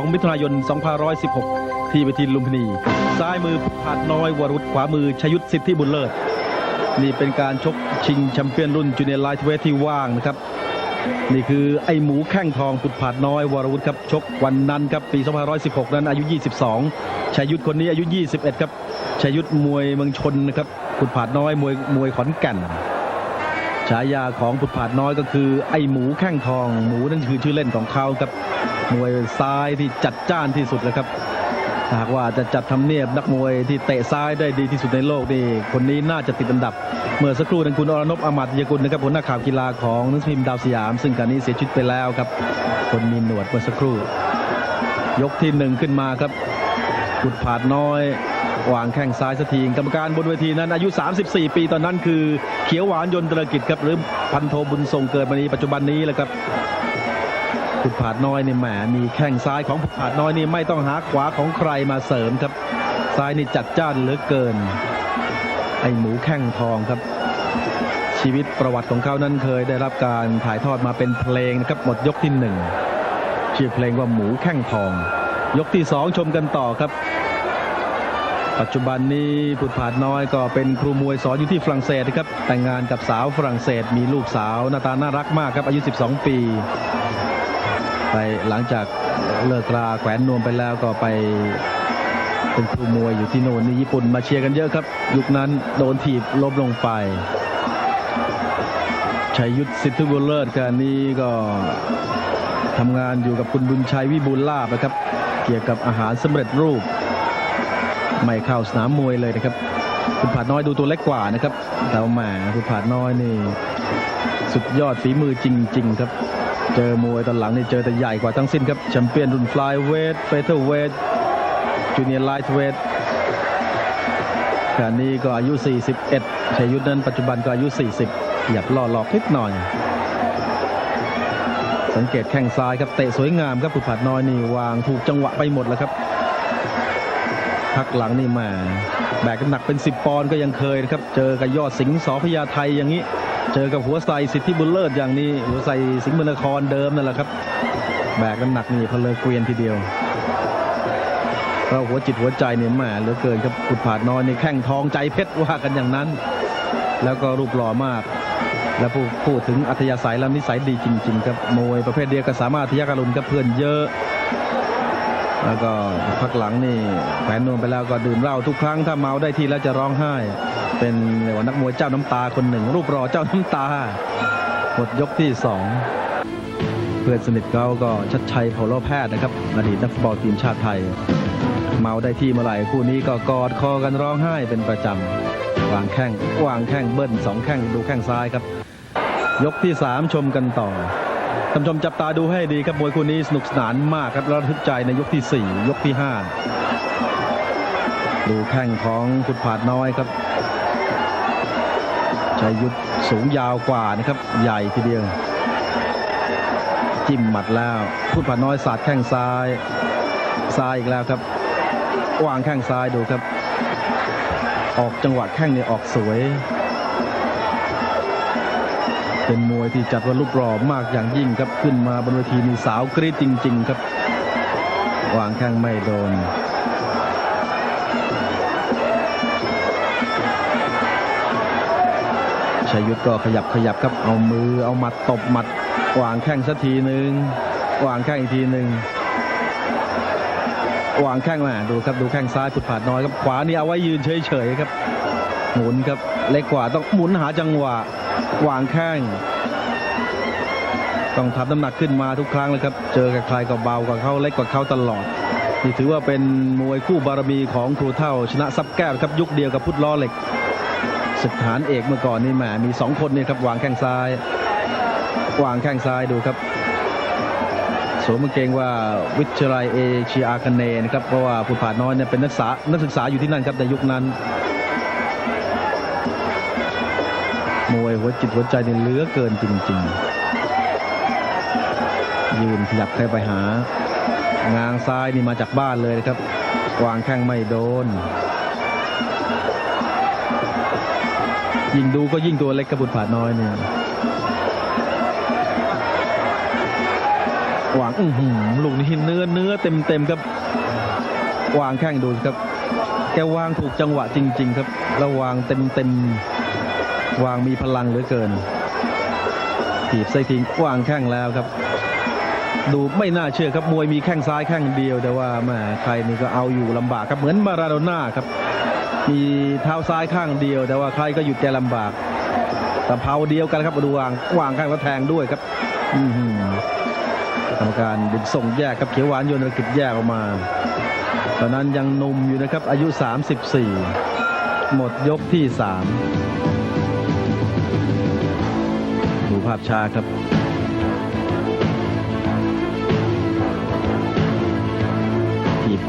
2มิถุนายน 2516 ที่เวทีลุมพินี ซ้ายมือผาดน้อยวรุษขวามือชยุทธสิทธิบุญเลิศ นี่เป็นการชกชิงแชมเปี้ยนรุ่นจูเนียร์ไลท์เวทที่ว่างนะครับ นี่คือไอหมูแข้งทองผุดผาดน้อยวรวุฒิครับ ชกวันนั้นครับ ปี 2516 นั้นอายุ 22ชายุทธคนนี้อายุ 21 ครับชายุทธมวยเมืองชนนะครับผุดผาดน้อยมวยมวยขอนแก่นฉายาของผุดผาดน้อยก็คือไอหมูแข้งทอง หมูนั่นคือชื่อเล่นของเขาครับ มวยซ้ายที่จัดจ้านที่สุดเลยครับหากว่าจะจัดทำเนียบนักมวยที่เตะซ้ายได้ดีที่สุดในโลกนี่คนนี้น่าจะติดอันดับ เมื่อสักครู่นั้นคุณอรนพอมัตยกุลนะครับหัวหน้าข่าวกีฬาของนังสือพิมพ์ดาวสยาม ซึ่งการนี้เสียชีวิตไปแล้วครับ คนมีหนวดเมื่อสักครู่ ยกที่หนึ่งขึ้นมาครับกุดผาดน้อยวางแข้งซ้ายสกทีกรรมการบนเวทีนั้นอายุ 34 ปีตอนนั้นคือเขียวหวานยนต์ตรกิจครับหรือพันโทบุญทรงเกิดมานี้ปัจจุบันนี้แหละครับ ผุดผาดน้อยนี่แหมมีแข้งซ้ายของผุดผาดน้อยนี่ไม่ต้องหาขวาของใครมาเสริมครับ ซ้ายนี่จัดจ้านเหลือเกิน ไอหมูแข้งทองครับ ชีวิตประวัติของเขานั้นเคยได้รับการถ่ายทอดมาเป็นเพลงนะครับหมดยกที่หนึ่งชื่อเพลงว่าหมูแข้งทอง ยกที่สองชมกันต่อครับ ปัจจุบันนี้ผุดผาดน้อยก็เป็นครูมวยสอนอยู่ที่ฝรั่งเศสครับแต่งงานกับสาวฝรั่งเศสมีลูกสาวหน้าตาน่ารักมากครับอายุ 12 ปี ไปหลังจากเลิกราแขวนนวมไปแล้วก็ไปเป็นครูมวยอยู่ที่โน่นนี่ญี่ปุ่นมาเชียร์กันเยอะครับ ยุคนั้นโดนถีบล้มลงไปชัยยุทธสิทธิบุญเลิศการนี้ก็ทำงานอยู่กับคุณบุญชัยวิบูลลาบนะครับ เกี่ยวกับอาหารสำเร็จรูป ไม่เข้าสนามมวยเลยนะครับ คุณผาดน้อยดูตัวเล็กกว่านะครับแต่ว่าแหมคุณผาดน้อยนี่ สุดยอดฝีมือจริง ๆ ครับ เจอมวยตอนหลังนี่เจอแต่ใหญ่กว่าทั้งสิ้นครับแชมเปี้ยนรุ่นฟลายเวทเฟเธอร์เวทจูเนียร์ไลท์เวทขณะนี้ก็อายุ 41ชัยยุทธนั้นปัจจุบันก็อายุ 40 หยับล่อหลอกนิดหน่อย สังเกตแข้งซ้ายครับเตะสวยงามครับผุดผาดน้อยนี่วางถูกจังหวะไปหมดแล้วครับพักหลังนี่มา แบกน้ำหนักเป็น 10 ปอนด์ก็ยังเคยนะครับ เจอกับยอดสิงห์สอพญาไทยอย่างนี้ เจอกับหัวไซสิทธิบุญเลิศอย่างนี้หัวไซสิงห์มนครเดิมนั่นแหละครับ แบกน้ำหนักนี่เพลอเกวียนทีเดียวเราหัวจิตหัวใจเนี่ยแหมเหลือเกินครับขุดผาดน้อยนี่แข้งทองใจเพชรว่ากันอย่างนั้น แล้วก็รูปหล่อมาก แล้วพูดพูดถึงอัธยาศัยแล้วนิสัยดีจริง ๆ ครับมวยประเภทเดียวก็สามารถทยาการุณกับเพื่อนเยอะแล้วก็พักหลังนี่แขวนนวมไปแล้วก็ดื่มเหล้าทุกครั้งถ้าเมาได้ทีแล้วจะร้องไห้ เป็นเรียกว่านักมวยเจ้าน้ำตาคนหนึ่ง รูปรอเจ้าน้ำตาหมดยกที่สองเพื่อนสนิทเขาก็ชัดชัยเผาโลแพทย์นะครับอดีตนักฟุตบอลทีมชาติไทย เมาได้ที่เมื่อไหร่คู่นี้ก็กอดคอกันร้องไห้เป็นประจำวางแข้งวางแข้งเบิ้ลสองแข้งดูแข้งซ้ายครับ ยกที่สามชมกันต่อท่านชมจับตาดูให้ดีครับมวยคู่นี้สนุกสนานมากครับระทึกใจในยกที่ 4 ยกที่ 5 ดูแข้งของขุดผาดน้อยครับ ชัยยุทธสูงยาวกว่านะครับ ใหญ่ทีเดียว จิ้มหมัดแล้วขุดผาดน้อยสาดแข้งซ้ายซ้ายอีกแล้วครับ วางแข้งซ้ายดูครับ ออกจังหวะแข้งเนี่ยออกสวย เป็นมวยที่จัดว่ารูปหล่อมากอย่างยิ่งครับขึ้นมาบนเวทีนี่สาวกรี๊ดจริง ๆ ครับ วางแข้งไม่โดน ชยุทธก็ขยับขยับครับเอามือเอาหมัดตบหมัดวางแข้งสักทีหนึ่งวางแข้งอีกทีหนึ่งวางแข้งมาดูครับดูแข้งซ้ายผุดผาดน้อยครับขวานี่เอาไว้ยืนเฉยๆครับ หมุนครับเล็กกว่าต้องหมุนหาจังหวะวางแข้งต้องทำน้ำหนักขึ้นมาทุกครั้งเลยครับ เจอกับใครก็เบากว่าเขาเล็กกว่าเขาตลอด นี่ถือว่าเป็นมวยคู่บารมีของครูเท่าชนะซับแก้วครับยุคเดียวกับพุทธล้อเหล็ก ศึกฐานเอกเมื่อก่อนนี่แหมมีสองคนเนี่ยครับวางแข้งซ้าย วางแข้งซ้ายดูครับสวมกางเกงว่าวิทยาลัยเอเชียอาคเนย์นะครับเพราะว่าผู้ผ่านน้อยเนี่ยเป็นนักศึกษานักศึกษาอยู่ที่นั่นครับในยุคนั้นมวยหัวจิตหัวใจเนี่ยเลือเกินจริง ๆ ยืนขยับเข้าไปหา งางซ้ายนี่มาจากบ้านเลยนะครับวางแข้งไม่โดน ยิ่งดูก็ยิ่งตัวเล็กกระบุดผาดน้อยเนี่ยวางอื้อหือลูกนี้เนื้อเนื้อเต็มเต็มครับวางแข้งดูครับ แกวางถูกจังหวะจริง ๆ ครับแล้ววางเต็มเต็มวางมีพลังเหลือเกินถีบไส้ทิ้งวางแข้งแล้วครับ ดูไม่น่าเชื่อครับมวยมีแข้งซ้ายแข้งเดียว แต่ว่าแม่ใครนี่ก็เอาอยู่ลำบากครับเหมือนมาราโดน่าครับ มีเท้าซ้ายข้างเดียว แต่ว่าใครก็หยุดแกลำบากแต่เผาเดียวกันครับดูวางวางข้างแล้วแทงด้วยครับกรรมการดึงส่งแยกครับเขียวหวานโยนกิจแยกออกมา ตอนนั้นยังหนุ่มอยู่นะครับ อายุ 34 หมดยกที่ 3 ดูภาพช้าครับ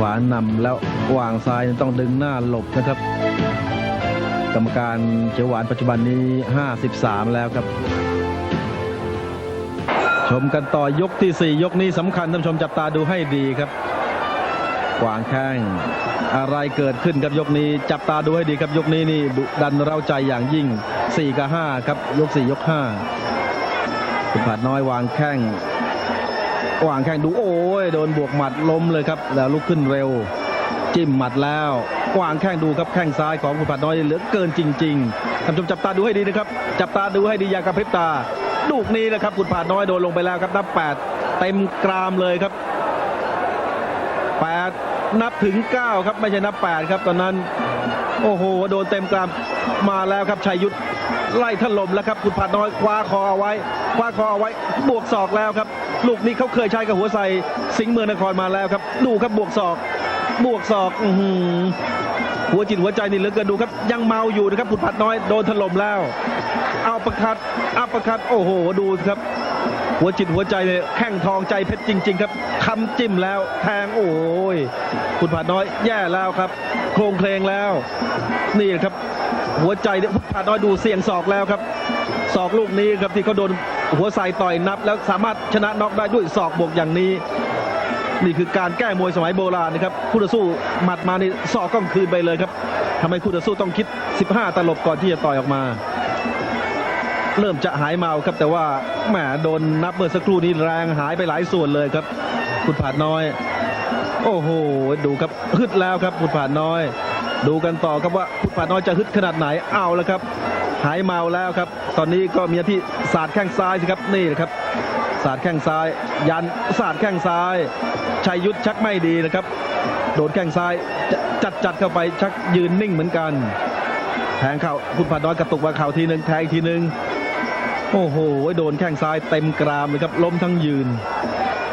ขวานำแล้ววางซ้ายต้องดึงหน้าหลบนะครับ กรรมการเขียวหวานปัจจุบันนี้ 53 แล้วครับ ชมกันต่อยกที่ 4 ยกนี้สำคัญท่านชมจับตาดูให้ดีครับวางแข้งอะไรเกิดขึ้นครับยกนี้ จับตาดูให้ดีครับยกนี้นี่ดุดันเร้าใจอย่างยิ่ง 4 กับ 5 ครับยก 4 ยก5คุณผาดน้อยวางแข้ง กว่างแข้งดูโอ้ยโดนบวกหมัดล้มเลยครับ แล้วลุกขึ้นเร็ว จิ้มหมัดแล้ว กวางแข้งดูครับแข้งซ้ายของคุณผาดน้อยเหลือเกินจริงๆท่านผู้ชมจับตาดูให้ดีนะครับ จับตาดูให้ดีอย่ากระพริบตาลูกนี้นะครับคุณผาดน้อยโดนลงไปแล้วครับนับแปดเต็มกรามเลยครับแปดนับถึง 9 ครับไม่ใช่นับ 8 ครับตอนนั้น โอ้โหโดนเต็มกรามมาแล้วครับชัยยุทธไล่ถล่มแล้วครับคุณผาดน้อยคว้าคอเอาไว้คว้าคอเอาไว้บวกศอกแล้วครับ ลูกนี้เขาเคยใช้กับหัวใส่สิงห์เมืองนครมาแล้วครับ ดูครับบวกศอก บวกศอกหัวจิตหัวใจนี่เหลือเกินดูครับ ยังเมาอยู่นะครับคุณผัดน้อยโดนถล่มแล้วเอาประคัดอัปประคัดโอ้โหดูครับ หัวจิตหัวใจเลยแข้งทองใจเพชรจริง ๆ ครับคำจิ้มแล้วแทงโอ้ยคุณผาดน้อยแย่แล้วครับ โครงเพลงแล้ว นี่ครับ หัวใจเนี่ยผาดน้อยดูเสียงศอกแล้วครับศอกลูกนี้ครับที่เขาโดน หัวใส่ต่อยนับแล้วสามารถชนะน็อกได้ด้วยศอกบวกอย่างนี้ นี่คือการแก้มวยสมัยโบราณนะครับคู่ต่อสู้หมัดมาในศอกก้องคืนไปเลยครับทำให้คู่ต่อสู้ต้องคิด 15 ตลบก่อนที่จะต่อยออกมา เริ่มจะหายเมาครับแต่ว่าแหมโดนนับเมื่อสักครู่นี้แรงหายไปหลายส่วนเลยครับคุณผาดน้อย โอ้โหดูครับฮึดแล้วครับคุณผาดน้อย ดูกันต่อครับว่าคุณผาดน้อยจะฮึดขนาดไหนเอาแล้วครับ หายเมาแล้วครับ ตอนนี้ก็มีที่สาดแข้งซ้ายสิครับนี่นะครับสาดแข้งซ้าย ยันสาดแข้งซ้ายชัยยุทธชักไม่ดีนะครับ โดนแข้งซ้ายจัดจัดเข้าไปชักยืนนิ่งเหมือนกันแทงเข่าคุณผาดน้อยกระตุกมาเข่าทีหนึ่งแทงอีกทีหนึ่งโอ้โหโดนแข้งซ้ายเต็มกรามเลยครับล้มทั้งยืน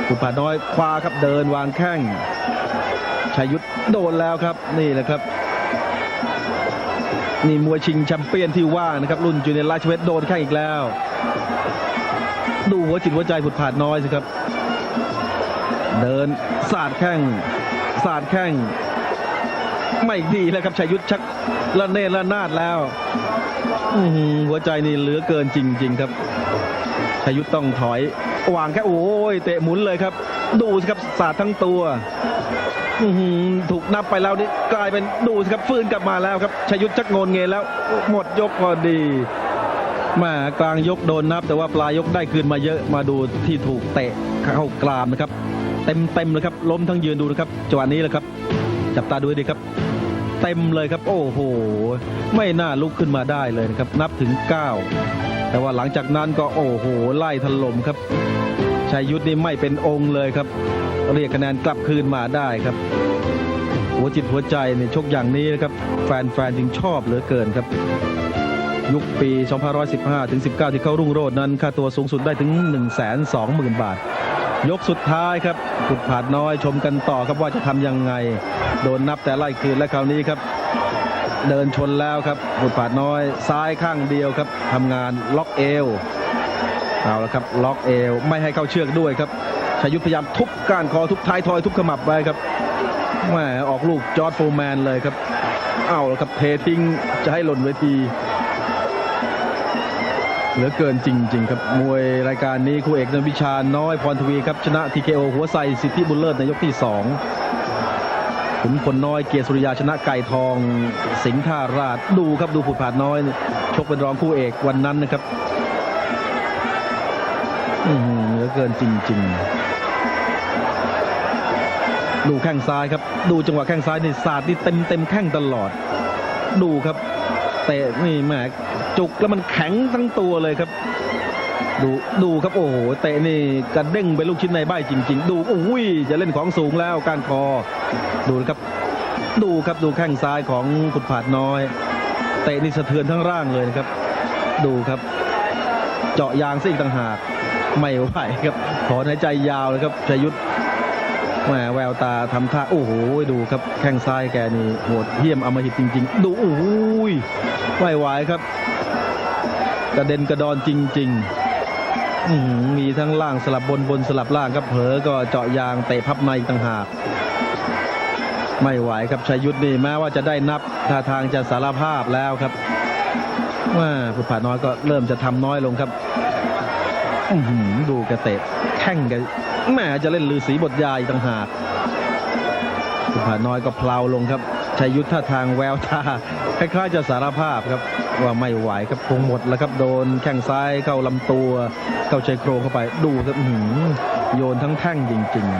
คุณผาน้อยคว้าครับเดินวางแข้งชัยยุทธโดนแล้วครับนี่แหละครับ นี่มวยชิงแชมเปี้ยนที่ว่านะครับ รุ่นจูเนียร์ไลท์เวทโดนแข้งอีกแล้ว ดูหัวจิตหัวใจผุดผาดน้อยสิครับ เดินสาดแข้งสาดแข้งไม่ดีแล้วครับชัยยุทธชักละเนระนาดแล้วหัวใจนี่เหลือเกินจริง ๆ ครับชยุทธต้องถอยวางแค่โอ้ยเตะหมุนเลยครับ ดูสิครับสาดทั้งตัว ถูกนับไปแล้วนี่กลายเป็นดูสิครับฟื้นกลับมาแล้วครับชยุทธชักโงนเงยแล้ว หมดยกพอดีแหมกลางยกโดนนับ แต่ว่าปลายยกได้คืนมาเยอะมาดูที่ถูกเตะเข้ากรามนะครับ เต็มเต็มเลยครับล้มทั้งยืนดูนะครับจังหวะนี้แหละครับ จับตาดูดีครับ เต็มเลยครับ โอ้โห ไม่น่าลุกขึ้นมาได้เลยนะครับ นับถึง 9 แต่ว่าหลังจากนั้นก็โอ้โห ไล่ถล่มครับชัยยุทธนี่ไม่เป็นองค์เลยครับ เรียกคะแนนกลับคืนมาได้ครับ หัวจิตหัวใจเนี่ยชกอย่างนี้นะครับ แฟนๆจึงชอบเหลือเกินครับ ยุคปี 2515 ถึง 19 ที่เขารุ่งโรจน์นั้น ค่าตัวสูงสุดได้ถึง 120,000 บาท ยกสุดท้ายครับขุดผาดน้อยชมกันต่อครับว่าจะทำยังไง โดนนับแต่ไล่คืนและคราวนี้ครับเดินชนแล้วครับขุดผาดน้อยซ้ายข้างเดียวครับทำงานล็อกเอวเอาละครับล็อกเอวไม่ให้เข้าเชือกด้วยครับ ชายุทธพยายามทุบก้านคอทุบท้ายทอยทุบขมับไปครับแหมออกลูกจอร์ดโฟแมนเลยครับเอาละครับเททิ้งจะให้หล่นเวทีเหลือเกินจริง ๆ ครับมวยรายการนี้คู่เอกนนวิชาน้อยพรทวีครับชนะทีเคโอหัวไซสิทธิบุญเลิศในยกที่สองขุนพลน้อยเกียรติสุริยาชนะไก่ทอง สิงห์ท่าราชดูครับดูผุดผาดน้อย ชกเป็นรองคู่เอกวันนั้นนะครับ อือเกินจริง ๆ ดูแข้งซ้ายครับ ดูจังหวะแข้งซ้ายนี่สาดนี่เต็มเต็มแข้งตลอด ดูครับเตะนี่แหมจุกแล้วมันแข็งทั้งตัวเลยครับ ดูดูครับโอ้โหเตะนี่กระเด้งไปลูกชิ้นในใบจริง ๆ ดูโอ้ยจะเล่นของสูงแล้วกานคอ ดูนะครับ ดูครับดูแข้งซ้ายของขุดผาดน้อย เตะนี่สะเทือนทั้งร่างเลยนะครับ ดูครับ เจาะยางซะอีกต่างหาก ไม่ไหวครับถอนหายใจยาวเลยครับชยุทธแหมแววตาทำท่าโอ้โหดูครับแข้งซ้ายแกนี่โหดเหี้ยมอมหิตจริง ๆ ดูโอ้โหไม่ไหวครับ กระเด็นกระดอนจริง ๆ มีทั้งล่างสลับบนบนสลับล่างครับเผลอก็เจาะยางเตะพับในอีกต่างหากไม่ไหวครับชัยยุทธนี่แม้ว่าจะได้นับท่าทางจะสารภาพแล้วครับว่าผู้ผ่าน้อยก็เริ่มจะทำน้อยลงครับ ดูกระเตะแข้งกันแหมจะเล่นลือสีบทยาอีกต่างหากผู้ผ่าน้อยก็เพลาลงครับชัยยุทธท่าทางแววตาคล้ายๆจะสารภาพครับ ว่าไม่ไหวครับคงหมดแล้วครับ โดนแข้งซ้ายเข้าลำตัว เข้าชายโครงเข้าไปดูครับหือโยนทั้งแท่งจริง ๆ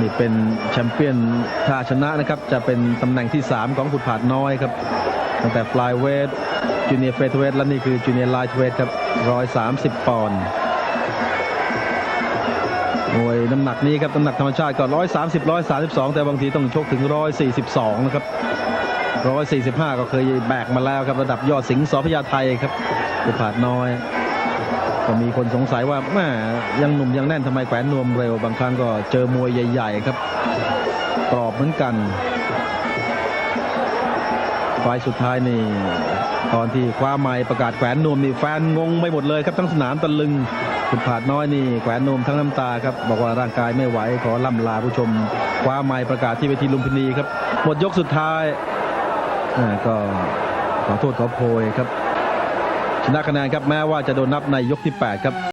นี่เป็นแชมเปี้ยนถ้าชนะนะครับ จะเป็นตำแหน่งที่ 3 ของขุดผาดน้อยครับตั้งแต่ฟลายเวท จูเนียร์เฟเธเวทและนี่คือจูเนียร์ไลท์เวทครับ130ปอนด์มวยน้ำหนักนี้ครับน้ำหนักธรรมชาติก็130 132แต่บางทีต้องชกถึง142นะครับ145ก็เคยแบกมาแล้วครับระดับยอดสิงห์สอพญาไทยครับขุดผาดน้อย ก็มีคนสงสัยว่าแม่ยังหนุ่มยังแน่นทำไมแขวนนวมเร็ว บางครั้งก็เจอมวยใหญ่ ๆ ครับกรอบเหมือนกัน ไฟสุดท้ายนี่ ตอนที่คว้าไม้ประกาศแขวนนวมนี่แฟนงงไปหมดเลยครับทั้งสนามตะลึงขุดผาดน้อยนี่แขวนนวมทั้งน้ำตาครับบอกว่าร่างกายไม่ไหวขอล่ำลาผู้ชม คว้าไม้ประกาศที่เวทีลุมพินีครับ หมดยกสุดท้ายก็ขอโทษขอโพยครับ ชนะคะแนนครับแม้ว่าจะโดนนับในยกที่ 8 ครับ